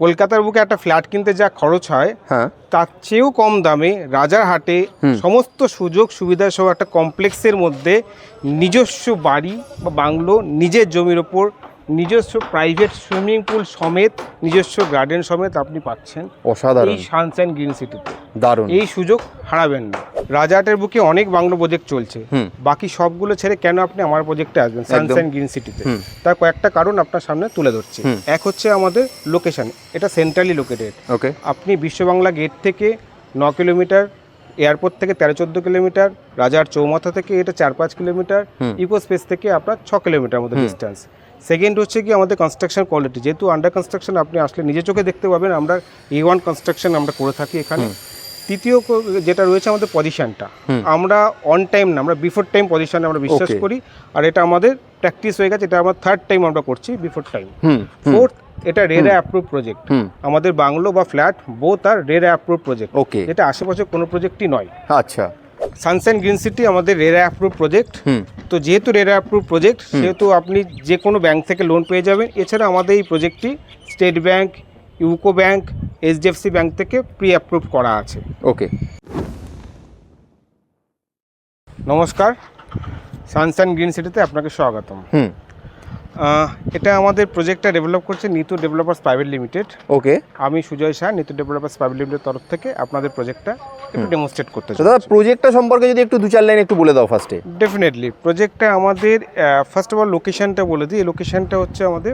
কলকাতার বুকে একটা ফ্ল্যাট কিনতে যা খরচ হয় হ্যাঁ। তার চেয়েও কম দামে রাজারহাটে সমস্ত সুযোগ সুবিধা সহ একটা কমপ্লেক্সের মধ্যে নিজস্ব বাড়ি বা বাংলো নিজের জমির ওপর নিজস্ব প্রাইভেট সুইমিং পুল সমেত নিজস্ব গার্ডেন সমেত আপনি পাচ্ছেন। অসাধারণ। এই সানসাইন গ্রিন সিটিতে দারুণ। এই সুযোগ হারাবেন না। রাজাহাটের বুকে অনেক বাংলো প্রজেক্ট চলছে। বাকি সবগুলো ছেড়ে কেন আপনি আমার প্রজেক্টে আসবেন? সানসাইন গ্রিন সিটিতে তার কয়েকটা কারণ আপনার সামনে তুলে ধরছি। এক হচ্ছে আমাদের লোকেশন এটা সেন্ট্রালি লোকেটেড ওকে আপনি বিশ্ববাংলা গেট থেকে ন কিলোমিটার এয়ারপোর্ট থেকে তেরো চোদ্দ কিলোমিটার রাজার চৌমাথা থেকে এটা চার পাঁচ কিলোমিটার। ইকো স্পেস থেকে আপনার ছ কিলোমিটার মতো। ডিস্টেন্স সেকেন্ড হচ্ছে কি আমাদের কনস্ট্রাকশন কোয়ালিটি যেহেতু আন্ডার কনস্ট্রাকশন আপনি আসলে নিজে চোখে দেখতে পাবেন আমরা এ ওয়ান কনস্ট্রাকশন আমরা করে থাকি এখানে। তৃতীয় যেটা রয়েছে আমাদের পজিশনটা আমরা অন টাইম না আমরা বিফোর টাইম পজিশনে আমরা বিশ্বাস করি। আর এটা আমাদের প্র্যাকটিস হয়ে গেছে এটা আমার থার্ড টাইম আমরা করছি বিফোর টাইম ফোর্থ এটা রেরা অ্যাপ্রুভ প্রজেক্ট আমাদের বাংলো বা ফ্ল্যাট বোথ আর রেরা অ্যাপ্রুভ প্রজেক্ট ওকে এটা আশেপাশে কোনো প্রজেক্টই নয়। আচ্ছা। সানসাইন গ্রিন সিটি আমাদের রেরা অ্যাপ্রুভ প্রজেক্ট তো যেহেতু রেরা অ্যাপ্রুভ প্রজেক্ট সেহেতু আপনি যে কোনো ব্যাংক থেকে লোন পেয়ে যাবেন। এছাড়া আমাদের এই প্রজেক্টটি state bank UCO bank HDFC bank থেকে প্রি অ্যাপ্রুভ করা আছে। ওকে নমস্কার। সানসাইন গ্রিন সিটিতে আপনাকে স্বাগতম। হুম। এটা আমাদের প্রজেক্টটা ডেভেলপ করছে Nitu developers private limited okay আমি Sujoy Shah Nitu developers private limited তরফ থেকে আপনাদের প্রজেক্টটা একটু ডেমনস্ট্রেট করতে চাই দাদা প্রজেক্টটা সম্পর্কে যদি একটু দু চার লাইন একটু বলে দাও ফার্স্টে ডেফিনেটলি প্রজেক্টটা আমাদের ফার্স্ট অফ অল লোকেশনটা বলে দিই। এই লোকেশনটা হচ্ছে আমাদের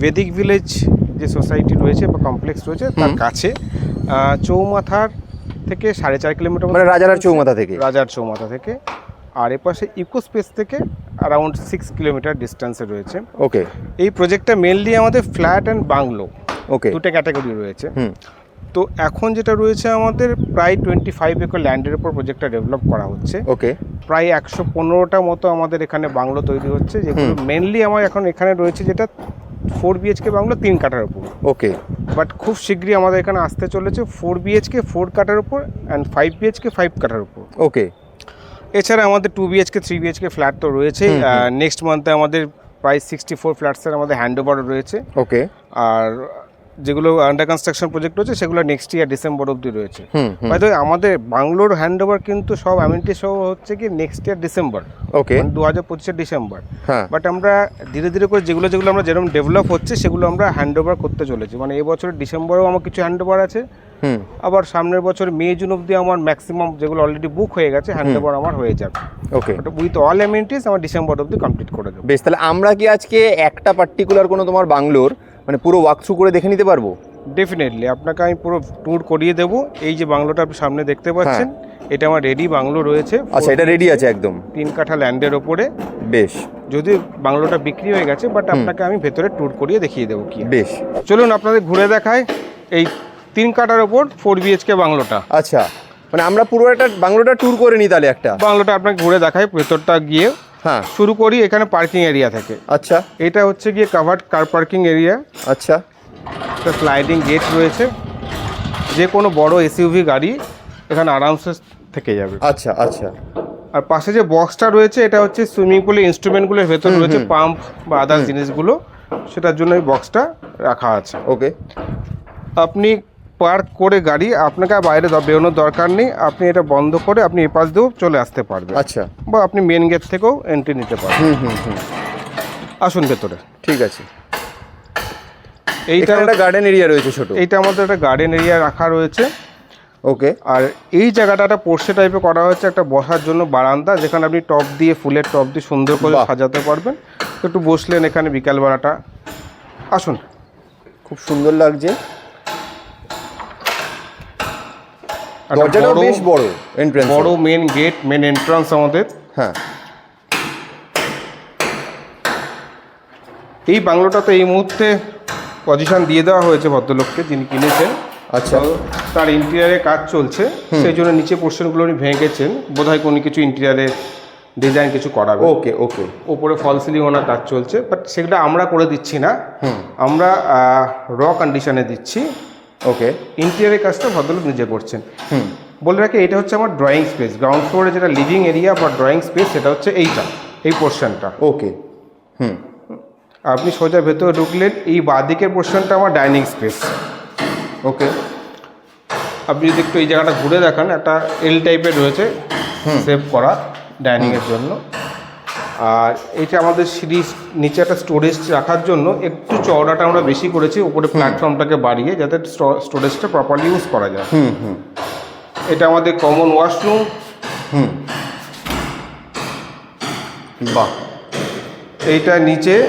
বেদিক ভিলেজ যে সোসাইটি রয়েছে বা কমপ্লেক্স রয়েছে তার কাছে। চৌমাথার থেকে সাড়ে চার কিলোমিটার মানে রাজারহাট চৌমাথা থেকে। রাজার চৌমাথা থেকে। আর এপাশে ইকো স্পেস থেকে অ্যারাউন্ড সিক্স কিলোমিটার ডিস্টেন্সে রয়েছে। ওকে এই প্রজেক্টটা মেনলি আমাদের ফ্ল্যাট অ্যান্ড বাংলো ওকে দুটো ক্যাটাগরি রয়েছে। তো এখন যেটা রয়েছে আমাদের প্রায় টোয়েন্টি ফাইভ একর ল্যান্ডের উপর প্রজেক্টটা ডেভেলপ করা হচ্ছে। ওকে প্রায় একশো পনেরোটা মতো আমাদের এখানে বাংলো তৈরি হচ্ছে যেগুলো মেনলি আমার এখন এখানে রয়েছে যেটা ফোর বিএইচকে বাংলো তিন কাটার উপর। ওকে বাট খুব শীঘ্রই আমাদের এখানে আসতে চলেছে ফোর বিএইচকে ফোর কাটার উপর অ্যান্ড ফাইভ বিএইচকে ফাইভ কাটার উপর। ওকে এছাড়া আমাদের two BHK three BHK flat তো রয়েছেই। নেক্সট মান্থে আমাদের প্রায় সিক্সটি ফোর ফ্ল্যাটসের আমাদের হ্যান্ড ওভারও রয়েছে। ওকে আর যেগুলো আন্ডার কনস্ট্রাকশন প্রজেক্ট রয়েছে সেগুলো নেক্সট ইয়ার ডিসেম্বর অবধি রয়েছে। হয়তো আমাদের বাংলোর হ্যান্ড ওভার কিন্তু সব অ্যামিনিটি সহ হচ্ছে কি নেক্সট ইয়ার ডিসেম্বর ওকে দু হাজার পঁচিশের ডিসেম্বর হ্যাঁ। বাট আমরা ধীরে ধীরে করে যেগুলো যেগুলো আমরা যেরকম ডেভেলপ হচ্ছে সেগুলো আমরা হ্যান্ড ওভার করতে চলেছি। মানে এবছরের ডিসেম্বরেও আমার কিছু হ্যান্ড ওভার আছে। আবার সামনের বছর মে জুন অবধি আমার ম্যাক্সিমাম যেগুলো অলরেডি বুক হয়ে গেছে হ্যান্ড ওভার আমার হয়ে যাবে। ওকে উইথ অল অ্যামিনিটিস আমার ডিসেম্বর অবধি কমপ্লিট করে দেবো। বেশ তাহলে আমরা কি আজকে একটা পার্টিকুলার কোনো তোমার বাংলোর মানে পুরো ওয়াক থ্রু করে দেখে নিতে পারব? ডেফিনেটলি আপনাকে আমি পুরো ট্যুর করিয়ে দেবো। এই যে বাংলোটা আপনি সামনে দেখতে পাচ্ছেন এটা আমার রেডি বাংলো রয়েছে। আচ্ছা এটা রেডি আছে একদম। তিন কাঠা ল্যান্ডের ওপরে। বেশ। যদি বাংলোটা বিক্রি হয়ে গেছে বাট আপনাকে আমি ভেতরে ট্যুর করিয়ে দেখিয়ে দেবো কি বেশ। চলুন আপনাদের ঘুরে দেখায় এই তিন কাটার ওপর ফোর বিএচকে বাংলোটা। আচ্ছা মানে আমরা পুরো একটা বাংলোটা ট্যুর করে নিই তাহলে একটা? বাংলোটা আপনাকে ঘুরে দেখাই ভেতরটা গিয়ে হ্যাঁ। শুরু করি এখানে পার্কিং এরিয়া থেকে। আচ্ছা। এটা হচ্ছে গিয়ে কাভার্ড কার পার্কিং এরিয়া আচ্ছা। একটা স্লাইডিং গেট রয়েছে। যে কোনো বড় এসইউভি গাড়ি এখানে আরামসে থেকে যাবে। আচ্ছা আচ্ছা। আর পাশে যে বক্সটা রয়েছে এটা হচ্ছে সুইমিং পুলের ইনস্ট্রুমেন্টগুলোর ভেতর রয়েছে পাম্প বা আদার্স জিনিসগুলো। সেটার জন্য এই বক্সটা রাখা আছে। ওকে আপনি পার্ক করে গাড়ি আপনাকে আর বাইরে বেরোনোর দরকার নেই। আপনি এটা বন্ধ করে আপনি এপাশ দিয়েও চলে আসতে পারবেন। আচ্ছা। বা আপনি মেন গেট থেকেও এন্ট্রি নিতে পারবেন। হুম হুম হুম। আসুন ভেতরে। ঠিক আছে। এইটা একটা গার্ডেন এরিয়া রয়েছে ছোট। এইটা আমাদের একটা গার্ডেন এরিয়া রাখা রয়েছে। ওকে আর এই জায়গাটা একটা পোর্শে টাইপে করা হয়েছে একটা বসার জন্য বারান্দা যেখানে আপনি টপ দিয়ে ফুলের টপ দিয়ে সুন্দর করে সাজাতে পারবেন। একটু বসলেন এখানে বিকালবেলাটা। আসুন। খুব সুন্দর লাগছে। দরজাটাও বেশ বড় এন্ট্রান্স বড় মেন গেট মেন এন্ট্রান্স আমাদের। হ্যাঁ। এই বাংলোটাতে এই মুহূর্তে পজিশন দিয়ে দেওয়া হয়েছে ভদ্রলোককে যিনি কিনেছেন। আচ্ছা। তার ইন্টেরিয়ারে কাজ চলছে। সেই জন্য নিচে পোর্শনগুলো উনি ভেঙেছেন। বোধহয় কোনো কিছু ইন্টেরিয়ারে ডিজাইন কিছু করাবে ওকে ওকে। উপরে ফল সিলিং ওনার কাজ চলছে। বাট সেগুলো আমরা করে দিচ্ছি না। আমরা র কন্ডিশনে দিচ্ছি। ওকে ইন্টেরিয়ারের কাজটা ভদ্রলোক নিজে করছেন। হুম। বলে রাখি এটা হচ্ছে আমার ড্রয়িং স্পেস গ্রাউন্ড ফ্লোরে যেটা লিভিং এরিয়া বা ড্রয়িং স্পেস সেটা হচ্ছে এইটা এই পোর্শনটা ওকে হুম। আপনি সোজা ভেতরে ঢুকলেন এই বাঁদিকের পোর্শনটা আমার ডাইনিং স্পেস ওকে আপনি যদি একটু এই জায়গাটা ঘুরে দেখান একটা এল টাইপের রয়েছে সেভ করা ডাইনিংয়ের জন্য। আর এটা আমাদের সিরিজ নিচে একটা স্টোরেজ রাখার জন্য একটু চওড়াটা আমরা বেশি করেছি উপরে প্ল্যাটফর্মটাকে বাড়িয়ে যাতে স্টোরেজটা প্রপারলি ইউজ করা যায়। হুম হুম। এটা আমাদের কমন ওয়াশরুম হুম। বাহ। এইটা নিচে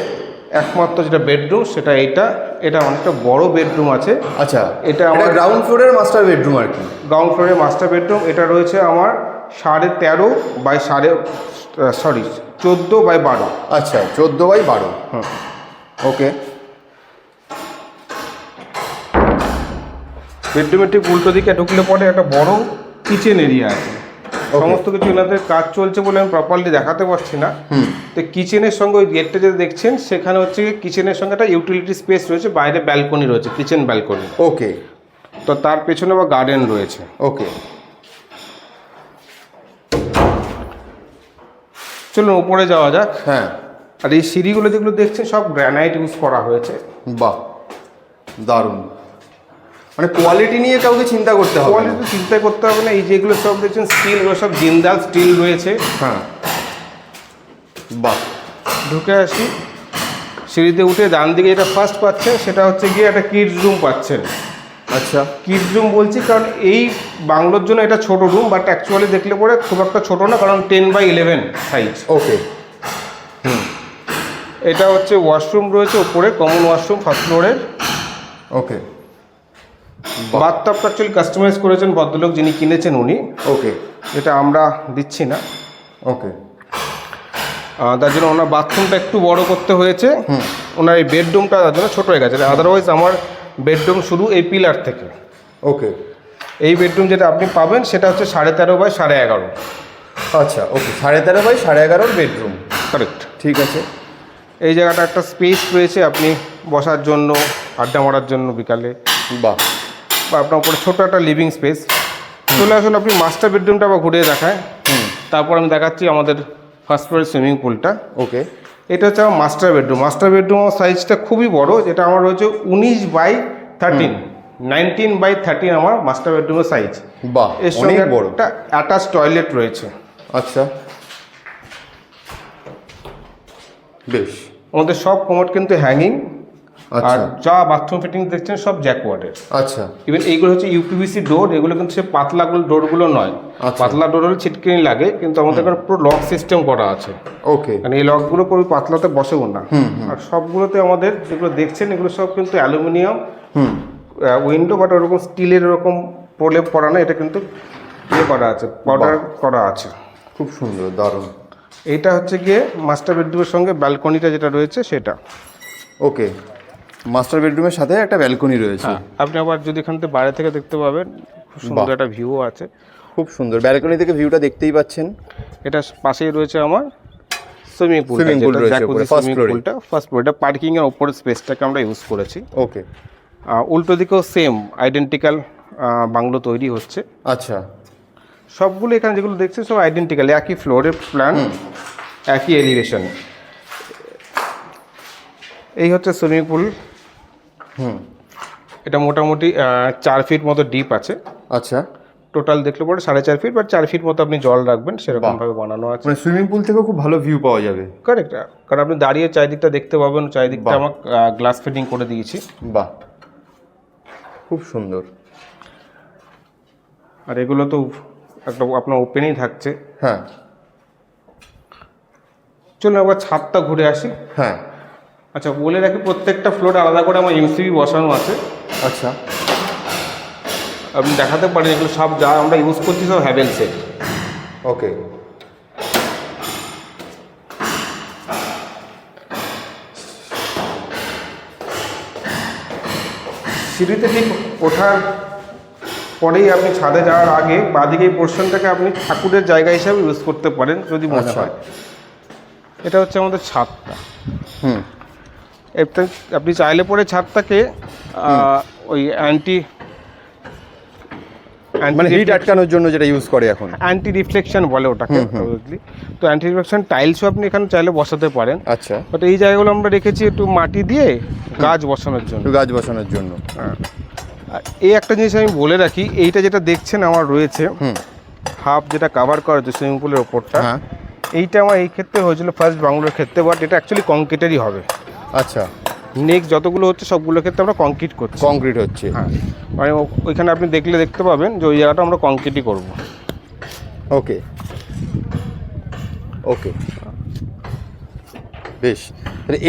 একমাত্র যেটা বেডরুম সেটা এইটা। এটা অনেকটা বড় বেডরুম আছে। আচ্ছা এটা এটা আমার- গ্রাউন্ড ফ্লোরের মাস্টার বেডরুম আর কি? গ্রাউন্ড ফ্লোরের মাস্টার বেডরুম এটা রয়েছে আমার সাড়ে তেরো বাই সাড়ে সরি চোদ্দ বাই বারো। আচ্ছা চোদ্দ বাই বারো। হুম। ওকে। বেডরুমের ঠিক উল্টো দিকে ঢুকলে পরে একটা বড় কিচেন এরিয়া আছে। সমস্ত কিছু এনাদের কাজ চলছে বলে আমি প্রপারলি দেখাতে পারছি না। তো কিচেনের সঙ্গে ওই গেটটা যেটা দেখছেন সেখানে হচ্ছে কিচেনের সঙ্গে একটা ইউটিলিটি স্পেস রয়েছে বাইরে ব্যালকনি রয়েছে কিচেন ব্যালকনি ওকে। তো তার পেছনে আবার গার্ডেন রয়েছে। ওকে। চলুন উপরে যাওয়া যাক। হ্যাঁ। আর এই সিঁড়িগুলো যেগুলো দেখছেন সব গ্রানাইট ইউজ করা হয়েছে। বাহ দারুণ। মানে কোয়ালিটি নিয়ে কাউকে চিন্তা করতে হবে। কোয়ালিটি চিন্তা করতে হবে না এই যেগুলো সব দেখছেন স্টিল ওগুলো সব জিন্দাল স্টিল রয়েছে। হ্যাঁ। বাহ। ঢুকে আসি। সিঁড়িতে উঠে ডান দিকে যেটা ফার্স্ট পাচ্ছেন সেটা হচ্ছে গিয়ে একটা কিডস রুম পাচ্ছেন। আচ্ছা। কিডস রুম বলছি কারণ এই বাংলোর জন্য এটা ছোট রুম বাট অ্যাকচুয়ালি দেখলে পরে খুব একটা ছোট না কারণ ten by eleven size okay এটা হচ্ছে ওয়াশরুম রয়েছে ওপরে কমন ওয়াশরুম ফার্স্ট ফ্লোরের ওকে বাথটাবটা অ্যাকচুয়ালি কাস্টমাইজ করেছেন ভদ্রলোক যিনি কিনেছেন উনি। ওকে যেটা আমরা দিচ্ছি না। ওকে তার জন্য ওনার বাথরুমটা একটু বড় করতে হয়েছে। ওনার এই বেডরুমটা তার জন্য ছোটো হয়ে গেছে। আদারওয়াইজ আমার বেডরুম শুরু এই পিলার থেকে। ওকে। এই বেডরুম যেটা আপনি পাবেন সেটা হচ্ছে সাড়ে তেরো বাই সাড়ে এগারো। আচ্ছা ওকে সাড়ে তেরো বাই সাড়ে এগারোর বেডরুম। কারেক্ট ঠিক আছে। এই জায়গাটা একটা স্পেস রয়েছে আপনি বসার জন্য আড্ডা মারার জন্য বিকালে। বাহ। বা আপনার উপরে ছোটো একটা লিভিং স্পেস চলে আসুন আপনি মাস্টার বেডরুমটা আবার ঘুরিয়ে দেখায়। হুম। তারপর আমি দেখাচ্ছি আমাদের ফার্স্ট ফ্লোরের সুইমিং পুলটা ওকে। এটা হচ্ছে আমার মাস্টার বেডরুম মাস্টার বেডরুম আমার সাইজটা খুবই বড় যেটা আমার রয়েছে উনিশ by thirteen nineteen by thirteen আমার মাস্টার বেডরুমের সাইজ বাহ এর সঙ্গে বড়। একটা অ্যাটাচ টয়লেট রয়েছে। আচ্ছা। বেশ। আমাদের সব কমোড কিন্তু হ্যাঙ্গিং আর আচ্ছা যা বাথরুম ফিটিং দেখছেন সব জ্যাকওয়ার্ডের আচ্ছা। ইভেন এইগুলো হচ্ছে ইউপিভিসি ডোর এগুলো কিন্তু সে পাতলাগুলো ডোরগুলো নয়। আচ্ছা। পাতলা ডোর হলে ছিটকিনি লাগে কিন্তু আমাদের এখানে পুরো লক সিস্টেম করা আছে। ওকে মানে এই লকগুলো পুরো পাতলাতে বসেও না। আর সবগুলোতে আমাদের যেগুলো দেখছেন এগুলো সব কিন্তু অ্যালুমিনিয়াম হুম। উইন্ডো বাট ওরকম স্টিলের ওরকম প্রলেপ করা না এটা কিন্তু ইয়ে করা আছে পাউডার করা আছে। খুব সুন্দর দারুণ। এটা হচ্ছে গিয়ে মাস্টার বেডরুমের সঙ্গে ব্যালকনিটা যেটা রয়েছে সেটা। ওকে মাস্টার বেডরুমের সাথে একটা ব্যালকনি রয়েছে। আপনি আবার যদি এখান থেকে বাইরে থেকে দেখতে পাবেন খুব সুন্দর একটা ভিউ আছে। খুব সুন্দর। ব্যালকনি থেকে ভিউটা দেখতেই পাচ্ছেন। এটা পাশেই রয়েছে আমার সুইমিং পুল সুইমিং পুল রয়েছে সুইমিং পুলটা ফার্স্ট ফ্লোর এটা পার্কিং এর উপরে স্পেসটাকে আমরা ইউজ করেছি। ওকে উল্টো দিকেও সেম আইডেন্টিক্যাল বাংলো তৈরি হচ্ছে। আচ্ছা। সবগুলো এখানে যেগুলো দেখছেন সব আইডেন্টিক্যাল একই ফ্লোরের প্ল্যান একই এলিভেশন এই হচ্ছে সুইমিং পুল এটা মোটামুটি চার ফিট মতো ডিপ আছে। আচ্ছা। টোটাল দেখলে পরে সাড়ে চার ফিট বা চার ফিট মতো আপনি জল রাখবেন সেরকমভাবে বানানো আছে। মানে সুইমিং পুল থেকেও খুব ভালো ভিউ পাওয়া যাবে। কারেক্ট কারণ আপনি দাঁড়িয়ে চারিদিকটা দেখতে পাবেন চারিদিকটা। আমার গ্লাস ফিটিং করে দিয়েছি। বাহ। খুব সুন্দর। আর এগুলো তো একটা আপনার ওপেনই থাকছে। হ্যাঁ। চলুন আবার ছাদটা ঘুরে আসি। হ্যাঁ। আচ্ছা বলে রাখি প্রত্যেকটা ফ্লোর আলাদা করে আমার ইউসিবি বসানো আছে। আচ্ছা। আপনি দেখাতে পারেন এগুলো সব যা আমরা ইউজ করছি সব হ্যাভেলসের ওকে। সিঁড়িতে ঠিক ওঠার পরেই আপনি ছাদে যাওয়ার আগে বাদিকে এই পোর্শনটাকে আপনি ঠাকুরের জায়গা হিসাবে ইউজ করতে পারেন যদি মনে আচ্ছা। হয়। এটা হচ্ছে আমাদের ছাদটা। হুম। আপনি চাইলে পরে ছাদটাকে ওই অ্যান্টি মানে হিট আটকানোর জন্য যেটা ইউজ করে এখন। অ্যান্টি রিফ্লেকশন বলে ওটাকে তো অ্যান্টি রিফ্লেকশন টাইলসও আপনি এখানে চাইলে বসাতে পারেন। আচ্ছা। বাট এই জায়গাগুলো আমরা রেখেছি একটু মাটি দিয়ে গাছ বসানোর জন্য। গাছ বসানোর জন্য। হ্যাঁ। এই একটা জিনিস আমি বলে রাখি এইটা যেটা দেখছেন আমার রয়েছে হাফ যেটা কাভার করা হচ্ছে সুইমিং পুলের ওপরটা হ্যাঁ। এইটা আমার এই ক্ষেত্রে হয়েছিল ফার্স্ট বাংলোর ক্ষেত্রে বাট এটা অ্যাকচুয়ালি কংক্রিটেরই হবে। আচ্ছা। নেক্সট যতগুলো হচ্ছে সবগুলোর ক্ষেত্রে আমরা কংক্রিট করছি। কংক্রিট হচ্ছে। হ্যাঁ। মানে ওইখানে আপনি দেখলে দেখতে পাবেন যে ওই জায়গাটা আমরা কংক্রিটই করব। ওকে। ওকে। বেশ।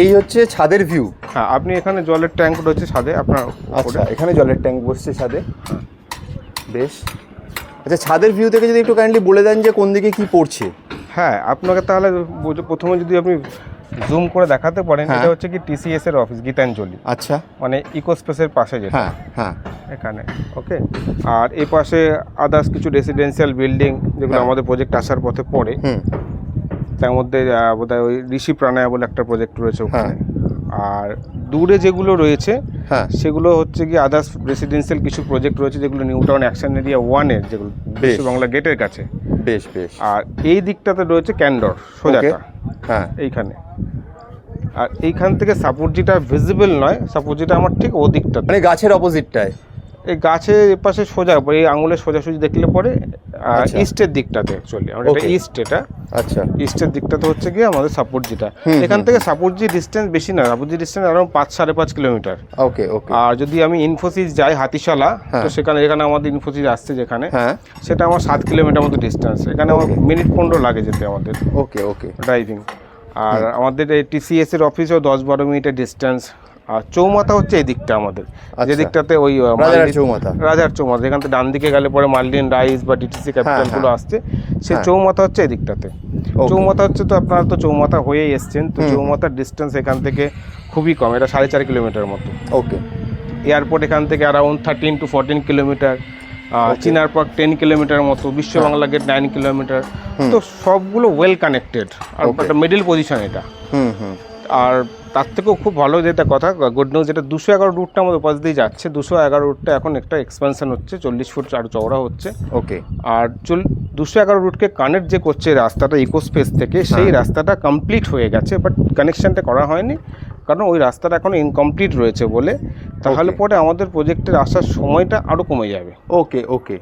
এই হচ্ছে ছাদের ভিউ হ্যাঁ আপনি এখানে জলের ট্যাঙ্ক রয়েছে ছাদে আপনার আচ্ছা এখানে জলের ট্যাঙ্ক বসছে ছাদে। বেশ। আচ্ছা ছাদের ভিউ থেকে যদি একটু কাইন্ডলি বলে দেন যে কোন দিকে কি পড়ছে। হ্যাঁ আপনাকে তাহলে প্রথমে যদি আপনি জুম করে দেখাতে পারেন হ্যাঁ। এটা হচ্ছে কি টিসিএস এর অফিস গীতাঞ্জলি। আচ্ছা। মানে ইকোস্পেসের পাশে যেটা। হ্যাঁ হ্যাঁ। এখানে ওকে আর এই পাশে আদার্স কিছু রেসিডেন্সিয়াল বিল্ডিং যেগুলো হ্যাঁ। আমাদের প্রজেক্ট আসার পথে পড়ে। হুম। তার মধ্যে বোধহয় ওই ঋষি প্রাণায়া বলে একটা প্রজেক্ট রয়েছে ওখানে। আর দূরে যেগুলো রয়েছে হ্যাঁ। সেগুলো হচ্ছে কি আদার্স রেসিডেন্সিয়াল কিছু প্রজেক্ট রয়েছে যেগুলো নিউ টাউন অ্যাকশন এরিয়া ওয়ানের যেগুলো। বাংলা গেটের কাছে। বেশ বেশ। আর এই দিকটাতে রয়েছে ক্যান্ডর সোজাটা। হ্যাঁ। এইখানে। আর এইখান থেকে সাপোর্জিটা ভিজিবল নয় সাপোর্জিটা আমার ঠিক ওদিকটা মানে গাছের অপোজিটটায় এই গাছের পাশে সোজা এই আঙুলের সোজাসুজি দেখলে পরে আচ্ছা। ইস্টের দিকটাতে অ্যাকচুয়ালি আমরা এটা ইস্ট এটা। আচ্ছা। ইস্টের দিকটাতে হচ্ছে গিয়ে আমাদের সাপোর্টজিটা হুম, এখান থেকে সাপোর্টজি ডিস্টেন্স বেশি না সাপোর্টজি ডিস্টেন্স আরাউন্ড পাঁচ সাড়ে পাঁচ কিলোমিটার। ওকে ওকে আর যদি আমি ইনফোসিস যাই হাতিশালা হ্যাঁ। তো সেখানে এখানে আমাদের ইনফোসিস আসছে যেখানে। হ্যাঁ। সেটা আমার সাত কিলোমিটার মতো ডিস্টেন্স এখানে আমার মিনিট পনেরো লাগে যেতে আমাদের। ওকে ওকে ড্রাইভিং আর আমাদের এই টিসিএস এর অফিসেও দশ বারো মিনিটের ডিস্টেন্স আর চৌমাথা হচ্ছে এই দিকটা আমাদের যে আচ্ছা। দিকটাতে ওই চৌমাথা। রাজার চৌমাথা এখান থেকে ডান দিকে গেলে পরে মার্লিন রাইস বা ডিটিসি ক্যাপিটালগুলো হ্যাঁ। আসছে সেই হ্যাঁ। চৌমাথা হচ্ছে এই দিকটাতে চৌমাথা হচ্ছে তো আপনারা তো চৌমাথা হয়েই এসছেন তো চৌমাথার ডিস্টেন্স এখান থেকে খুবই কম এটা সাড়ে চার কিলোমিটার মতো ওকে এয়ারপোর্ট এখান থেকে around thirteen to fourteen kilometre. Chinar Park ten kilometre মতো বিশ্ব হ্যাঁ। বাংলা গেট নাইন কিলোমিটার তো সবগুলো ওয়েল কানেক্টেড আর একটা মিডিল পজিশন এটা হুম হুম আর তার থেকেও খুব ভালো যেটা কথা গুড নিউজ যেটা দুশো এগারো রুটটা আমাদের পাশ দিয়ে যাচ্ছে। দুশো এগারো রুটটা এখন একটা এক্সপেনশন হচ্ছে চল্লিশ ফুট আরও চওড়া হচ্ছে। ওকে আর চল দুশো এগারো রুটকে কানেক্ট যে করছে রাস্তাটা ইকো স্পেস থেকে সেই হ্যাঁ। রাস্তাটা কমপ্লিট হয়ে গেছে বাট কানেকশানটা করা হয়নি। কারণ ওই রাস্তাটা এখন ইনকমপ্লিট রয়েছে বলে। তাহলে. পরে আমাদের প্রজেক্টের আসার সময়টা আরও কমে যাবে। ওকে ওকে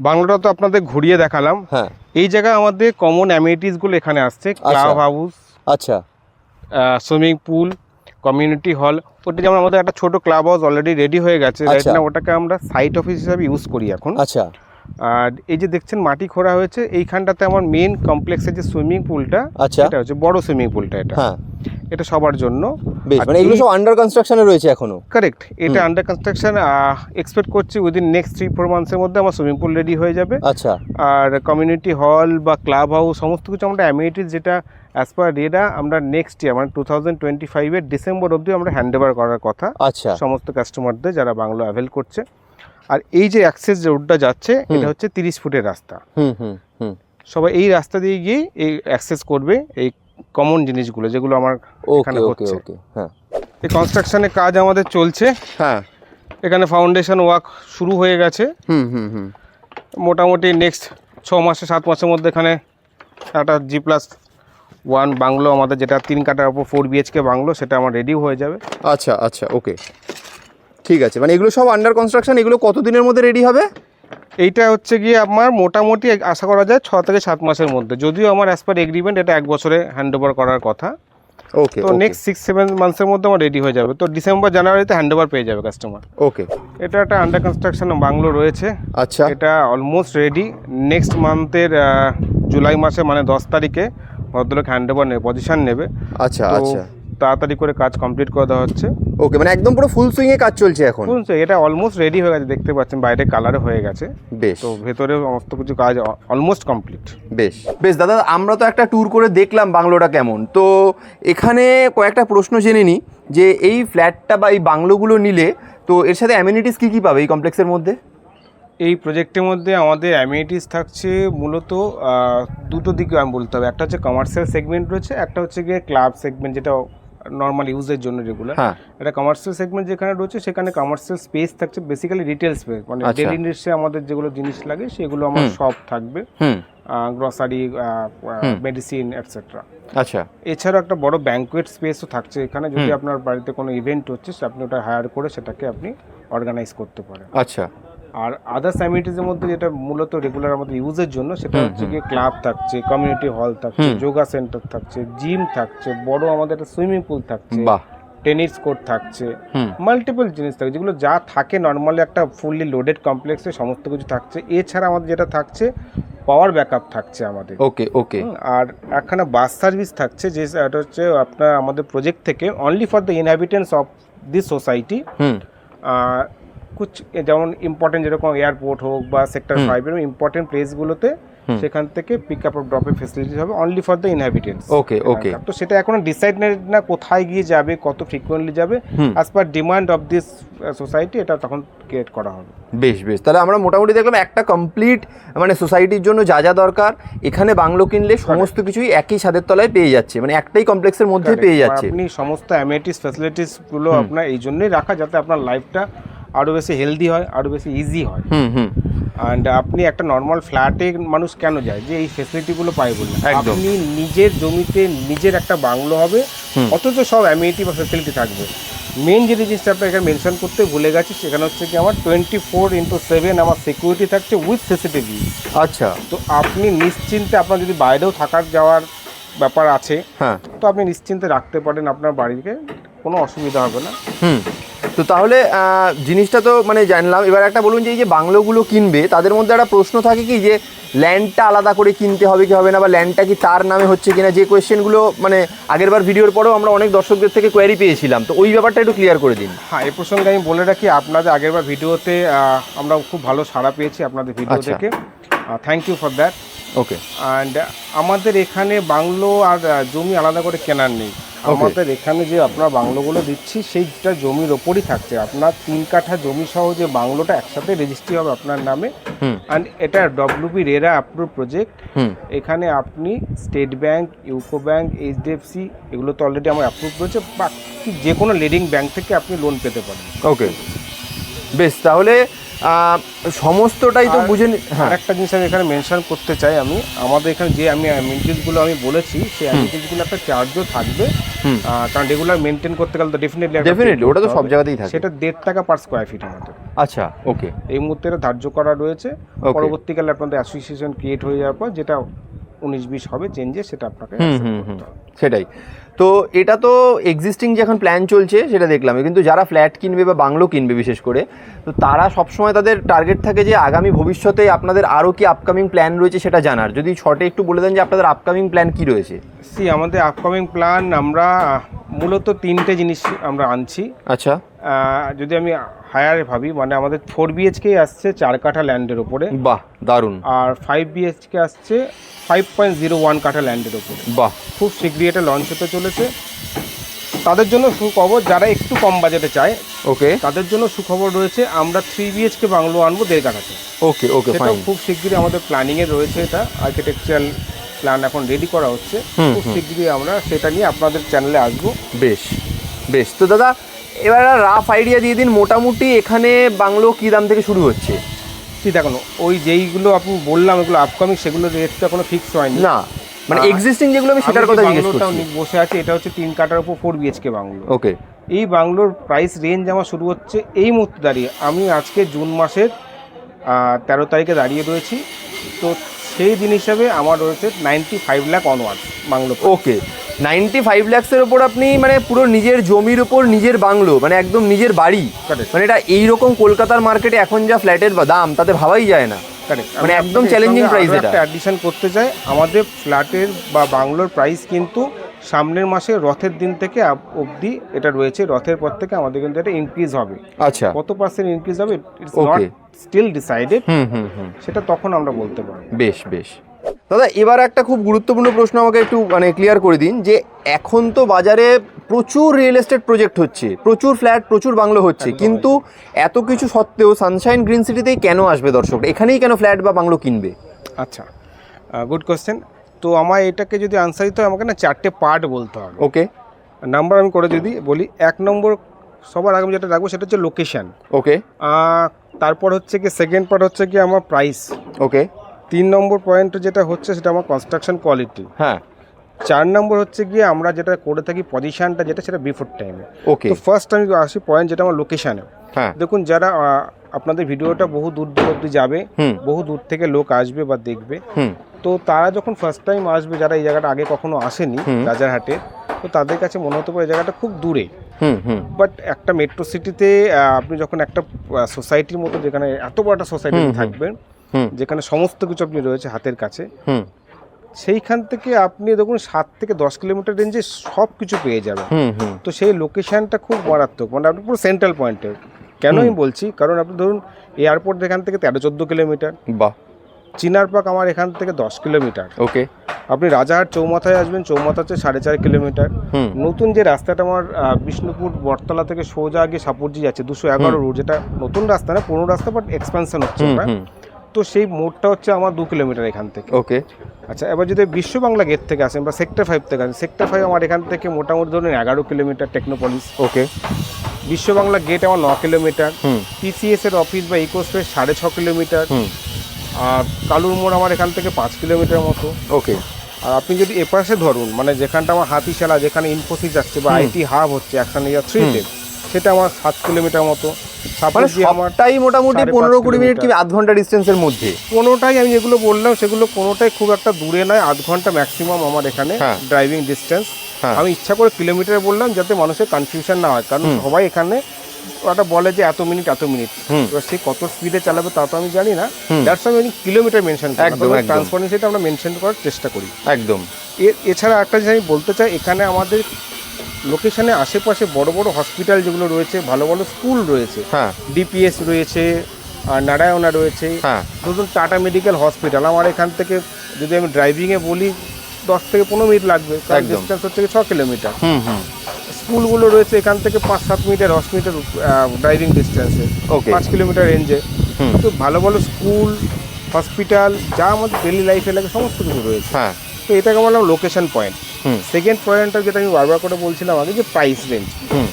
বাংলাটা তো আপনাদের ঘুরিয়ে দেখালাম। হ্যাঁ। এই জায়গায় আমাদের কমন অ্যামিনিটিসগুলো এখানে আসছে ক্লাব হাউস আচ্ছা। সুইমিং পুল কমিউনিটি হল ওটা যেমন আমাদের একটা ছোট ক্লাব হাউস অলরেডি রেডি হয়ে গেছে। রাইট আচ্ছা। না ওটাকে আমরা সাইট অফিস হিসাবে ইউজ করি এখন। আচ্ছা। আর এই যে দেখছেন মাটি খোঁড়া হয়েছে এইখানটাতে আমার মেন কমপ্লেক্সের যে সুইমিং পুলটা আচ্ছা। এটা হচ্ছে বড় সুইমিং পুলটা এটা। হ্যাঁ। এটা সবার জন্য। বেশ মানে এগুলো সব আন্ডার কনস্ট্রাকশনে রয়েছে এখনও? কারেক্ট এটা আন্ডার কনস্ট্রাকশন এক্সপেক্ট করছি উইদিন নেক্সট থ্রি ফোর মান্থসের মধ্যে আমার সুইমিং পুল রেডি হয়ে যাবে। আচ্ছা। আর কমিউনিটি হল বা ক্লাব হাউস সমস্ত কিছু আমরা অ্যামিনিটিস যেটা অ্যাজ পার রেডা আমরা নেক্সট ইয়ার মানে টু থাউজেন্ড টোয়েন্টি ফাইভের ডিসেম্বর অবধি আমরা হ্যান্ড ওভার করার কথা। আচ্ছা। সমস্ত কাস্টমারদের যারা বাংলো অ্যাভেল করছে। আর এই যে অ্যাক্সেস রোডটা যাচ্ছে এটা হচ্ছে তিরিশ ফুটের রাস্তা। হুম হুম হুম। সবাই এই রাস্তা দিয়ে গিয়ে এই অ্যাক্সেস করবে এই কমন জিনিসগুলো যেগুলো আমার ওকে এখানে হচ্ছে। হ্যাঁ। এই কনস্ট্রাকশনের কাজ আমাদের চলছে। হ্যাঁ। এখানে ফাউন্ডেশন ওয়ার্ক শুরু হয়ে গেছে। হুম হুম হুম। মোটামুটি নেক্সট ছ মাসে সাত মাসের মধ্যে এখানে একটা জি প্লাস ওয়ান বাংলো আমাদের যেটা তিন কাটার উপর ফোর বিএচকে বাংলো সেটা আমার রেডি হয়ে যাবে। আচ্ছা আচ্ছা ওকে ঠিক আছে মানে এগুলো সব আন্ডার কনস্ট্রাকশন এগুলো কতদিনের মধ্যে রেডি হবে? এইটা হচ্ছে গিয়ে আমার মোটামুটি আশা করা যায় ছ থেকে সাত মাসের মধ্যে। যদিও আমার অ্যাজ পার এগ্রিমেন্ট এটা এক বছরে হ্যান্ড ওভার করার কথা। ওকে তো নেক্সট সিক্স সেভেন মান্থসের মধ্যে আমার রেডি হয়ে যাবে। তো ডিসেম্বর জানুয়ারিতে হ্যান্ড ওভার পেয়ে যাবে কাস্টমার ওকে এটা একটা আন্ডার কনস্ট্রাকশন বাংলো রয়েছে। আচ্ছা। এটা অলমোস্ট রেডি নেক্সট মান্থের জুলাই মাসে মানে দশ তারিখে ভদ্রলোক হ্যান্ড ওভার নেবে পজিশন নেবে। আচ্ছা আচ্ছা। তাড়াতাড়ি করে কাজ কমপ্লিট করে দেওয়া হচ্ছে। ওকে মানে একদম পুরো ফুল সুইং এ কাজ চলছে এখন? শুনুন স্যার, এটা অলমোস্ট রেডি হয়ে গেছে দেখতে পাচ্ছেন বাইরে কালার হয়ে গেছে। বেশ। তো ভেতরে সমস্ত কিছু কাজ অলমোস্ট কমপ্লিট বেশ বেশ দাদা আমরা তো একটা ট্যুর করে দেখলাম বাংলোটা কেমন। তো এখানে কয়েকটা প্রশ্ন জেনে নিই যে এই ফ্ল্যাটটা বা এই বাংলোগুলো নিলে তো এর সাথে অ্যামিনিটিস কী কী পাবে এই কমপ্লেক্সের মধ্যে? এই প্রজেক্টের মধ্যে আমাদের অ্যামিনিটিস থাকছে মূলত দুটো দিকে আমি বলতে হবে। একটা হচ্ছে কমার্শিয়াল সেগমেন্ট রয়েছে একটা হচ্ছে গিয়ে ক্লাব সেগমেন্ট যেটা নর্মাল ইউজের জন্য যেগুলো হ্যাঁ। এটা কমার্শিয়াল সেগমেন্ট যেখানে রয়েছে সেখানে কমার্শিয়াল স্পেস থাকছে বেসিক্যালি রিটেল স্পেস মানে আচ্ছা। ডেলি নিডসে আমাদের যেগুলো জিনিস লাগে সেগুলো আমার সব থাকবে। গ্রসারি মেডিসিন এটসেট্রা আচ্ছা। এছাড়াও একটা বড় ব্যাঙ্কুয়েট স্পেসও থাকছে এখানে যদি আপনার বাড়িতে কোনো ইভেন্ট হচ্ছে আপনি ওটা হায়ার করে সেটাকে আপনি অর্গানাইজ করতে পারেন। আচ্ছা। আর আদার্স অ্যামিনিটিজের মধ্যে যেটা মূলত রেগুলার আমাদের ইউজের জন্য সেটা হচ্ছে কি ক্লাব থাকছে কমিউনিটি হল থাকছে যোগা সেন্টার থাকছে জিম থাকছে বড় আমাদের একটা সুইমিং পুল থাকছে বাহ। টেনিস কোর্ট থাকছে মাল্টিপল জিনিস থাকে যেগুলো যা থাকে নর্মালি একটা ফুললি লোডেড কমপ্লেক্সে সমস্ত কিছু থাকছে। এছাড়া আমাদের যেটা থাকছে পাওয়ার ব্যাকআপ থাকছে আমাদের। ওকে ওকে আর একখানা বাস সার্ভিস থাকছে যে এটা হচ্ছে আপনার আমাদের প্রজেক্ট থেকে only for the inhabitants of this society কুছ যেমন ইম্পর্টেন্ট যেরকম এয়ারপোর্ট হোক বা সেক্টর ফাইভ এরকম ইম্পর্টেন্ট প্লেসগুলোতে সেখান থেকে পিক আপ ড্রপের ফেসিলিটি হবে only for the inhabitants okay okay তো সেটা এখনও ডিসাইড না কোথায় গিয়ে যাবে কত ফ্রিকোয়েন্টলি যাবে as per demand of this society এটা তখন ক্রিয়েট করা হবে। বেশ বেশ। তাহলে আমরা মোটামুটি দেখলাম একটা কমপ্লিট মানে সোসাইটির জন্য যা যা দরকার এখানে বাংলো কিনলে সমস্ত কিছুই একই ছাদের তলায় পেয়ে যাচ্ছে মানে একটাই কমপ্লেক্সের মধ্যে পেয়ে যাচ্ছে। আপনি সমস্ত অ্যামেটিস ফ্যাসিলিটিসগুলো আপনার এই জন্যই রাখা যাতে আপনার লাইফটা আরও বেশি হেলদি হয় আরও বেশি ইজি হয়। হুম হুম। অ্যান্ড আপনি একটা নর্মাল ফ্ল্যাটে মানুষ কেন যায়? যে এই ফেসিলিটিগুলো পায় বলে। আপনি নিজের জমিতে নিজের একটা বাংলো হবে অথচ সব অ্যামিনিটি বা ফেসিলিটি থাকবে। মেন যে জিনিসটা আপনার এখানে মেনশন করতে ভুলে গেছি সেখানে হচ্ছে কি আমার টোয়েন্টি ফোর ইন্টু সেভেন আমার সিকিউরিটি থাকছে উইথ সিসিটিভি আচ্ছা। তো আপনি নিশ্চিন্তে আপনার যদি বাইরেও থাকার যাওয়ার ব্যাপার আছে হ্যাঁ। তো আপনি নিশ্চিন্তে রাখতে পারেন আপনার বাড়িকে কোনো অসুবিধা হবে না। হুম। তো তাহলে জিনিসটা তো মানে জানলাম। এবার একটা বলুন যে এই যে বাংলোগুলো কিনবে তাদের মধ্যে একটা প্রশ্ন থাকে কি যে ল্যান্ডটা আলাদা করে কিনতে হবে কি হবে না বা ল্যান্ডটা কি তার নামে হচ্ছে কিনা? যে কোয়েশ্চেনগুলো মানে আগেরবার ভিডিওর পরেও আমরা অনেক দর্শকদের থেকে কোয়ারি পেয়েছিলাম। তো ওই ব্যাপারটা একটু ক্লিয়ার করে দিন। হ্যাঁ এই প্রসঙ্গে আমি বলে রাখি আপনাদের আগেরবার ভিডিওতে আমরা খুব ভালো সাড়া পেয়েছি আপনাদের ভিডিও। থেকে thank you for that okay and আমাদের এখানে বাংলো আর জমি আলাদা করে কেনার নেই। আমাদের এখানে যে আপনার বাংলোগুলো দিচ্ছি সেইটা জমির ওপরই থাকছে। আপনার তিন কাঠা জমি সহ যে বাংলোটা একসাথে রেজিস্ট্রি হবে আপনার নামে। অ্যান্ড এটা ডব্লিউপি রেরা অ্যাপ্রুভ প্রজেক্ট এখানে আপনি state bank UCO bank HDFC এগুলো তো অলরেডি আমার অ্যাপ্রুভ রয়েছে বাকি যে কোনো লিডিং ব্যাংক থেকে আপনি লোন পেতে পারেন। ওকে বেশ তাহলে সমস্তটাই তো বুঝে নি- হ্যাঁ। একটা জিনিস আমি এখানে মেনশন করতে চাই আমি। আমাদের এখানে যে আমি অ্যামিনিটিসগুলো আমি বলেছি সেই অ্যামিনিটিসগুলো একটা চার্জও থাকবে। কারণ রেগুলার মেনটেন করতে গেলে তো ডেফিনেটলি ডেফিনেটলি ওটা তো সব জায়গাতেই থাকে। সেটা দেড় টাকা পার স্কোয়ার ফিট আমাদের আচ্ছা ওকে এই মুহূর্তে এটা ধার্য করা রয়েছে. পরবর্তীকালে আপনাদের অ্যাসোসিয়েশন ক্রিয়েট হয়ে যাওয়ার পর যেটা উনিশ বিশ হবে চেঞ্জে সেটা আপনাকে সেটাই। তো এটা তো এক্সিস্টিং যে এখন প্ল্যান চলছে সেটা দেখলাম। কিন্তু যারা ফ্ল্যাট কিনবে বা বাংলো কিনবে বিশেষ করে তো তারা সবসময় তাদের টার্গেট থাকে যে আগামী ভবিষ্যতে আপনাদের আরও কি আপকামিং প্ল্যান রয়েছে সেটা জানার। যদি শর্টে একটু বলে দেন যে আপনাদের আপকামিং প্ল্যান কি রয়েছে। সি আমাদের আপকামিং প্ল্যান আমরা মূলত তিনটে জিনিস আমরা আনছি। আচ্ছা। যদি আমি হায়ারে ভাবি মানে আমাদের ফোর বিএইচকে আসছে চার কাঠা ল্যান্ডের ওপরে বাহ দারুণ। আর ফাইভ বিএইচকে আসছে ফাইভ পয়েন্ট জিরো ওয়ান কাঠা ল্যান্ডের ওপরে বাহ। খুব শীঘ্রই এটা লঞ্চ হতে চলেছে। তাদের জন্য সুখবর যারা একটু কম বাজেটে চায় ওকে। তাদের জন্য সুখবর রয়েছে আমরা থ্রি বিএইচকে বাংলো আনব দেড় কাঠাতে। ওকে ওকে ফাইন খুব শীঘ্রই আমাদের প্ল্যানিংয়ে রয়েছে এটা। আর্কিটেকচারাল প্ল্যান এখন রেডি করা হচ্ছে। খুব শীঘ্রই আমরা সেটা নিয়ে আপনাদের চ্যানেলে আসব। বেশ বেশ। তো দাদা এবার রাফ আইডিয়া দিয়ে দিন মোটামুটি এখানে বাংলো কি দাম থেকে শুরু হচ্ছে? কি দেখুন ওই যেইগুলো আপনি বললাম এগুলো আপকামিং সেগুলো রেটটা কোনো ফিক্স হয়নি। না মানে এক্সিস্টিং যেগুলো আমি সেটার কথা জিজ্ঞেস করছি। বসে আছে এটা হচ্ছে তিন কাটার উপর ফোর বিএচকে বাংলো। ওকে এই বাংলোর প্রাইস রেঞ্জ আমার শুরু হচ্ছে এই মুহূর্তে দাঁড়িয়ে। আমি আজকে জুন মাসের তেরো তারিখে দাঁড়িয়ে রয়েছি। তো সেই দিন হিসাবে আমার রয়েছে ninety five lakh onward bungalow okay ninety five ল্যাক্সের ওপর আপনি মানে পুরো নিজের জমির ওপর নিজের বাংলো মানে একদম নিজের বাড়ি। মানে এটা এইরকম কলকাতার মার্কেটে এখন যা ফ্ল্যাটের বা দাম তাতে ভাবাই যায় না। মানে একদম চ্যালেঞ্জিং আরও এটা। অ্যাডিশন করতে চাই। আমাদের ফ্ল্যাটের বা বাংলোর প্রাইস কিন্তু সামনের মাসে রথের দিন থেকে অবধি এটা রয়েছে। রথের পর থেকে আমাদের কিন্তু এটা ইনক্রিজ হবে। আচ্ছা। কত পার্সেন্ট ইনক্রিজ হবে? It's not still decided hmm hmm hmm. সেটা তখন আমরা বলতে পারব। বেশ বেশ। দাদা এবার একটা খুব গুরুত্বপূর্ণ প্রশ্ন আমাকে একটু মানে ক্লিয়ার করে দিন যে এখন তো বাজারে প্রচুর রিয়েল এস্টেট প্রজেক্ট হচ্ছে প্রচুর ফ্ল্যাট প্রচুর বাংলো হচ্ছে কিন্তু এত কিছু সত্ত্বেও সানশাইন গ্রিন সিটিতেই কেন আসবে দর্শক? এখানেই কেন ফ্ল্যাট বা বাংলো কিনবে? আচ্ছা গুড কোয়েশ্চেন তো আমার এটাকে যদি আনসার দিতে হয় আমাকে না চারটে পার্ট বলতে হবে। ওকে নাম্বার আমি করে যদি বলি এক নম্বর সবার আগে যেটা রাখব সেটা হচ্ছে লোকেশন ওকে তারপর হচ্ছে কি সেকেন্ড পার্ট হচ্ছে কি আমার প্রাইস ওকে তিন নম্বর পয়েন্ট যেটা হচ্ছে সেটা আমার কনস্ট্রাকশন কোয়ালিটি হ্যাঁ। চার নম্বর হচ্ছে গিয়ে আমরা যেটা করে থাকি পজিশনটা যেটা সেটা বিফোর টাইমে ওকে তো ফার্স্ট আমি আসি পয়েন্ট যেটা আমার লোকেশানে হ্যাঁ। দেখুন যারা আপনাদের ভিডিওটা বহু দূর দূর অব্দি যাবে বহু দূর থেকে লোক আসবে বা দেখবে হুম। তো তারা যখন ফার্স্ট টাইম আসবে যারা এই জায়গাটা আগে কখনো আসেনি। রাজারহাটে তো তাদের কাছে মনে হতে পারে জায়গাটা খুব দূরে। হুম হুম। বাট একটা মেট্রো সিটিতে আপনি যখন একটা সোসাইটির মতো যেখানে এত বড় একটা সোসাইটি। থাকবেন যেখানে সমস্ত কিছু আপনি রয়েছে হাতের কাছে। হুম। সেইখান থেকে আপনি দেখুন সাত থেকে দশ কিলোমিটার রেঞ্জে সব কিছু পেয়ে যাবেন। তো সেই লোকেশনটা খুব মারাত্মক। মানে আপনি পুরো সেন্ট্রাল পয়েন্টে কেন আমি বলছি? কারণ আপনি ধরুন এয়ারপোর্ট এখান থেকে তেরো চোদ্দ কিলোমিটার। বাহ। চিনার পাক আমার এখান থেকে দশ কিলোমিটার। ওকে। আপনি রাজাহাট চৌমাথায় আসবেন চৌমাথা হচ্ছে সাড়ে চার কিলোমিটার। নতুন যে রাস্তাটা আমার বিষ্ণুপুর বটতলা থেকে সোজা গিয়ে সাপুরজি যাচ্ছে দুশো এগারো রোড যেটা নতুন রাস্তা না পুরনো রাস্তা বাট এক্সপেনশন হচ্ছে ওটা তো সেই মোড়টা হচ্ছে আমার দু কিলোমিটার এখান থেকে। ওকে। আচ্ছা এবার যদি বিশ্ব বাংলা গেট থেকে আসেন বা সেক্টর ফাইভ থেকে আসেন সেক্টর ফাইভ আমার এখান থেকে মোটামুটি ধরুন এগারো কিলোমিটার টেকনোপলিস ওকে। বিশ্ব বাংলা গেট আমার ন কিলোমিটার। পিসিএস এর অফিস বা ইকো স্পেস সাড়ে ছ কিলোমিটার। আর কালুর মোড় আমার এখান থেকে পাঁচ কিলোমিটার মতো। ওকে। আর আপনি যদি এপাশে ধরুন মানে যেখানটা আমার হাতিশালা যেখানে ইনফোসিস আসছে বা। আইটি হাব হচ্ছে অ্যাকশন ইয়ার থ্রিতে সেটা আমার সাত কিলোমিটার মতো। মানে আমার সবটাই মোটামুটি পনেরো কুড়ি মিনিট কি আধ ঘণ্টা ডিস্টেন্সের মধ্যে? কোনোটাই আমি যেগুলো বললাম সেগুলো কোনোটাই খুব একটা দূরে নয় আধ ঘণ্টা ম্যাক্সিমাম আমার এখানে হ্যাঁ। ড্রাইভিং ডিস্টেন্স হ্যাঁ। আমি ইচ্ছা করে কিলোমিটার বললাম যাতে মানুষের কনফিউশন না হয় কারণ সবাই এখানে ওটা বলে যে এত মিনিট এত মিনিট এবার সে কত স্পিডে চালাবে তা তো আমি জানি না। দ্যাটস আমি কিলোমিটার মেনশন করি। ট্রান্সপারেন্সিটা আমরা মেনশন করার চেষ্টা করি। একদম। এছাড়া একটা জিনিস আমি বলতে চাই এখানে আমাদের লোকেশনে আশেপাশে বড় বড় হসপিটাল যেগুলো রয়েছে ভালো ভালো স্কুল রয়েছে হ্যাঁ। ডিপিএস রয়েছে আর নারায়ণা রয়েছে হ্যাঁ। ধরুন টাটা মেডিকেল হসপিটাল। আমার এখান থেকে যদি আমি ড্রাইভিংয়ে বলি দশ থেকে পনেরো মিনিট লাগবে কারণ। ডিস্টেন্স হচ্ছে ছ কিলোমিটার। স্কুলগুলো রয়েছে এখান থেকে পাঁচ সাত মিটার দশ মিটার ড্রাইভিং ডিস্টেন্সে ওকে পাঁচ কিলোমিটার রেঞ্জে তো ভালো ভালো স্কুল হসপিটাল যা আমাদের ডেলি লাইফে লাগে সমস্ত কিছু রয়েছে। হ্যাঁ। তো এটাকে বললাম লোকেশন পয়েন্ট সেকেন্ড পয়েন্টটা যেটা আমি বারবার করে বলছিলাম আগে যে প্রাইস রেঞ্জ হুম।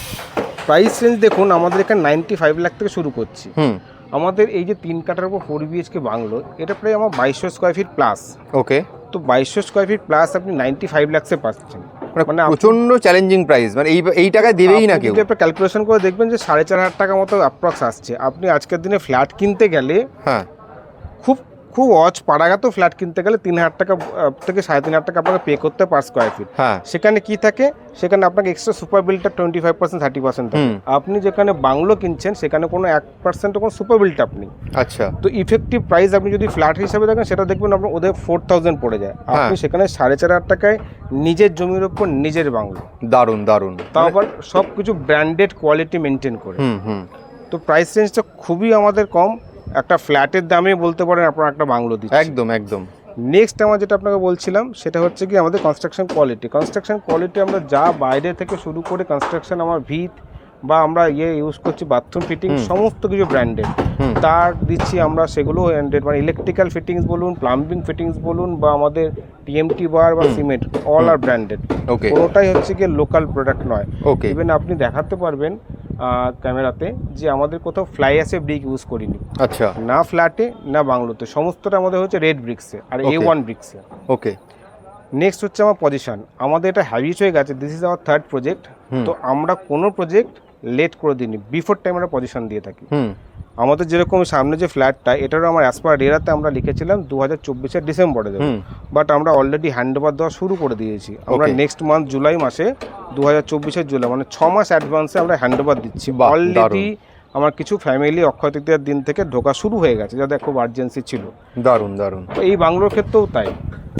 প্রাইস রেঞ্জ দেখুন আমাদের এখানে নাইনটি ফাইভ লাখ থেকে শুরু করছি। হুম। আমাদের এই যে তিন কাটার উপর ফোর বিএইচকে বাংলো এটা প্রায় আমার বাইশশো স্কোয়ার ফিট প্লাস ওকে তো বাইশশো স্কোয়ার ফিট প্লাস আপনি নাইনটি ফাইভ লাক্সে পাচ্ছেন। মানে প্রচণ্ড চ্যালেঞ্জিং প্রাইস মানে এই এই টাকায় দেবেই না কেউ। একটা ক্যালকুলেশন করে দেখবেন যে সাড়ে চার হাজার টাকা মতো অ্যাপ্রক্স আসছে। আপনি আজকের দিনে ফ্ল্যাট কিনতে গেলে হ্যাঁ। খুব অজ পাড়াগাতো ফ্ল্যাট কিনতে গেলে তিন হাজার টাকা থেকে সাড়ে তিন হাজার টাকা আপনাকে পে করতে পার স্কোয়ার ফিট হ্যাঁ। সেখানে কি থাকে? সেখানে আপনাকে এক্সট্রা সুপার বিলটা twenty five percent thirty percent আপনি যেখানে বাংলো কিনছেন সেখানে কোনো এক পার্সেন্ট কোনো সুপার বিলটা আপনি আচ্ছা। তো ইফেক্টিভ প্রাইস আপনি যদি ফ্ল্যাট হিসাবে দেখেন সেটা দেখবেন আপনার ওদের ফোর থাউজেন্ড পড়ে যায়। আপনি সেখানে সাড়ে চার হাজার টাকায় নিজের জমির ওপর নিজের বাংলো। দারুণ দারুণ। তাও আবার সব কিছু ব্র্যান্ডেড কোয়ালিটি মেনটেন করে তো প্রাইস রেঞ্জটা খুবই আমাদের কম। একটা ফ্ল্যাটের দামে বলতে পারেন আপনার একটা বাংলো দিচ্ছে। একদম একদম। নেক্সট আমার যেটা আপনাকে বলছিলাম সেটা হচ্ছে কি আমাদের কনস্ট্রাকশন কোয়ালিটি কনস্ট্রাকশন কোয়ালিটি আমরা যা বাইরে থেকে শুরু করে কনস্ট্রাকশন আমার ভিত বা আমরা ইয়ে ইউজ করছি বাথরুম ফিটিং সমস্ত কিছু ব্র্যান্ডেড তার দিচ্ছি আমরা সেগুলো ব্র্যান্ডেড মানে ইলেকট্রিক্যাল ফিটিংস বলুন প্লাম্বিং ফিটিংস বলুন বা আমাদের টিএমটি বার বা সিমেন্ট অল আর ব্র্যান্ডেড ওকে কোনোটাই হচ্ছে কি লোকাল প্রোডাক্ট নয়। ওকে ইভেন আপনি দেখাতে পারবেন ক্যামেরাতে যে আমাদের কোথাও ফ্লাই আসে ব্রিক ইউজ করিনি। আচ্ছা। না ফ্ল্যাটে না বাংলোতে। সমস্তটা আমাদের হচ্ছে রেড ব্রিক্সে আর এ ওয়ান ব্রিক্সে ওকে নেক্সট হচ্ছে আমার পজিশন আমাদের এটা হ্যাবিট হয়ে গেছে। This is our third project তো আমরা কোনো প্রজেক্ট লেট করে দিইনি বিফোর টাইম আমরা পজিশন দিয়ে থাকি। আমাদের যেরকম সামনে যে ফ্ল্যাটটা এটারও আমার অ্যাজ পার রেরাতে আমরা লিখেছিলাম দু হাজার চব্বিশের ডিসেম্বরে দেবো বাট আমরা অলরেডি হ্যান্ড ওভার দেওয়া শুরু করে দিয়েছি। আমরা নেক্সট মান্থ জুলাই মাসে দু হাজার চব্বিশের জুলাই মানে ছ মাস অ্যাডভান্সে আমরা হ্যান্ড ওভার দিচ্ছি অলরেডি আমার কিছু ফ্যামিলি অক্ষয় তৃতীয়ার দিন থেকে ঢোকা শুরু হয়ে গেছে যাদের খুব আর্জেন্সি ছিল। দারুণ দারুণ। তো এই বাংলোর ক্ষেত্রেও তাই।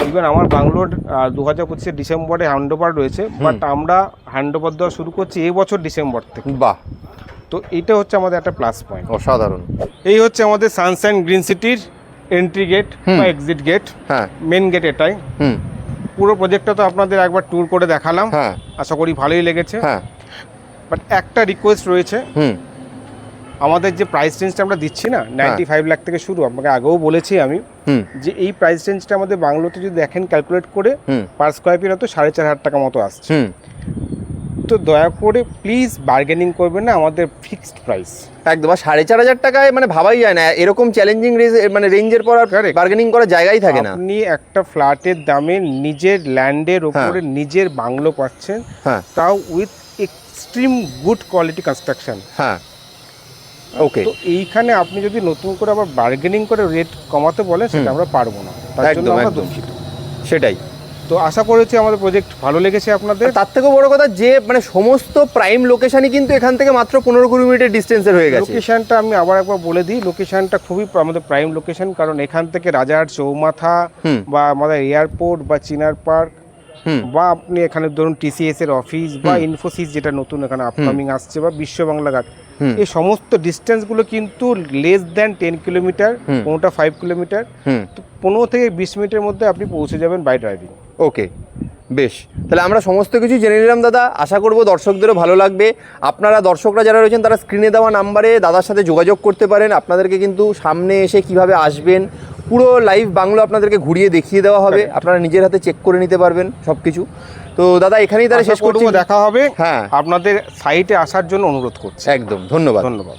ইভেন আমার বাংলোর দু হাজার পঁচিশে ডিসেম্বরে হ্যান্ড ওভার রয়েছে বাট আমরা হ্যান্ড ওভার দেওয়া শুরু করছি এই বছর ডিসেম্বর থেকে। বাহ। তো এটা হচ্ছে আমাদের একটা প্লাস পয়েন্ট অসাধারণ। এই হচ্ছে আমাদের সানসাইন গ্রিন সিটির এন্ট্রি গেট। বা এক্সিট গেট হ্যাঁ। মেন গেট এটাই। হুম। পুরো প্রজেক্টটা তো আপনাদের একবার ট্যুর করে দেখালাম। হ্যাঁ। আশা করি ভালোই লেগেছে। হ্যাঁ। বাট একটা রিকোয়েস্ট রয়েছে। হুম। আমাদের যে প্রাইস রেঞ্জটা আমরা দিচ্ছি না নাইনটি ফাইভ লাখ থেকে শুরু আপনাকে আগেও বলেছি আমি যে এই প্রাইস রেঞ্জটা আমাদের বাংলোতে যদি দেখেন ক্যালকুলেট করে পার স্কোয়ার ফিট হয়তো সাড়ে চার হাজার টাকা মতো আসছে। তো দয়া করে প্লিজ বার্গেনিং করবেন না আমাদের ফিক্সড প্রাইস একদম সাড়ে চার হাজার টাকায় মানে ভাবাই যায় না এরকম চ্যালেঞ্জিং মানে রেঞ্জের পর আর বার্গেনিং করার জায়গাই থাকে না। আপনি একটা ফ্ল্যাটের দামে নিজের ল্যান্ডের ওপরে নিজের বাংলো পাচ্ছেন হ্যাঁ। তাও with extreme good quality construction হ্যাঁ। ওকে তো এইখানে আপনি যদি নতুন করে আবার বার্গেনিং করে রেট কমাতে বলেন সেটা আমরা পারব না। তার জন্য একদম, আমরা একদম। দুঃখিত। সেটাই। তো আশা করেছি আমাদের প্রজেক্ট ভালো লেগেছে আপনাদের। আর তার থেকেও বড় কথা যে মানে সমস্ত প্রাইম লোকেশনই কিন্তু এখান থেকে মাত্র পনেরো কুড়ি মিনিটের ডিস্টেন্সের হয়ে গেছে। লোকেশনটা আমি আবার একবার বলে দিই লোকেশনটা খুবই প্র- আমাদের প্রাইম লোকেশন কারণ এখান থেকে রাজার চৌমাথা হুম। বা আমাদের এয়ারপোর্ট বা চিনার পার্ক হুম। বা আপনি এখানে ধরুন টিসিএস এর অফিস বা ইনফোসিস যেটা নতুন এখানে আপকামিং আসছে বা বিশ্ব বাংলা ঘাট। এই সমস্ত ডিস্টেন্সগুলো কিন্তু লেস দেন টেন কিলোমিটার। কোনোটা ফাইভ কিলোমিটার পনেরো থেকে বিশ মিনিটের মধ্যে আপনি পৌঁছে যাবেন বাই ড্রাইভিং ওকে বেশ। তাহলে আমরা সমস্ত কিছু জেনে নিলাম দাদা। আশা করব দর্শকদেরও ভালো লাগবে। আপনারা দর্শকরা যারা রয়েছেন তারা স্ক্রিনে দেওয়া নাম্বারে দাদার সাথে যোগাযোগ করতে পারেন। আপনাদেরকে কিন্তু সামনে এসে কীভাবে আসবেন পুরো লাইভ বাংলো আপনাদেরকে ঘুরিয়ে দেখিয়ে দেওয়া হবে। আপনারা নিজের হাতে চেক করে নিতে পারবেন সব কিছু তো দাদা এখানেই তাহলে শেষ করছি। দেখা হবে। হ্যাঁ। আপনাদের সাইটে আসার জন্য অনুরোধ করছি। একদম ধন্যবাদ। ধন্যবাদ।